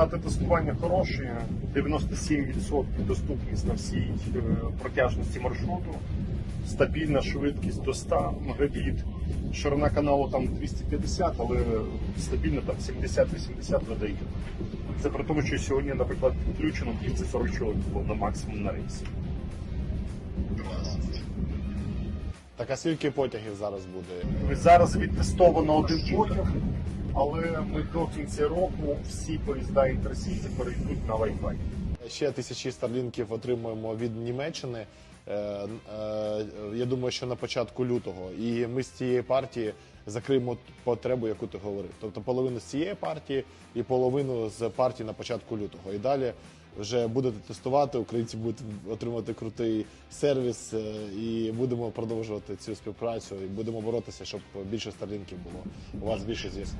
Результати тестування хороші. 97% доступність на всій е, протяжності маршруту. Стабільна швидкість до 100 Мбіт. Ширина каналу там 250, але стабільно там 70-80 видає. Це при тому, що сьогодні, наприклад, підключено 240 чоловік було на максимум на рейсі. Так а скільки потягів зараз буде? Зараз відтестовано один потяг, але ми до кінця року всі поїзда інтерсіті перейдуть на Wi-Fi. Ще тисячі старлінків отримуємо від Німеччини. Е, е, Я думаю, що на початку лютого. І ми з цієї партії закриємо потребу, яку ти говорив. Тобто половину з цієї партії і половину з партії на початку лютого. І далі вже будете тестувати, українці будуть отримувати крутий сервіс, е, і будемо продовжувати цю співпрацю і будемо боротися, щоб більше старлінків було. У вас більше зв'язку.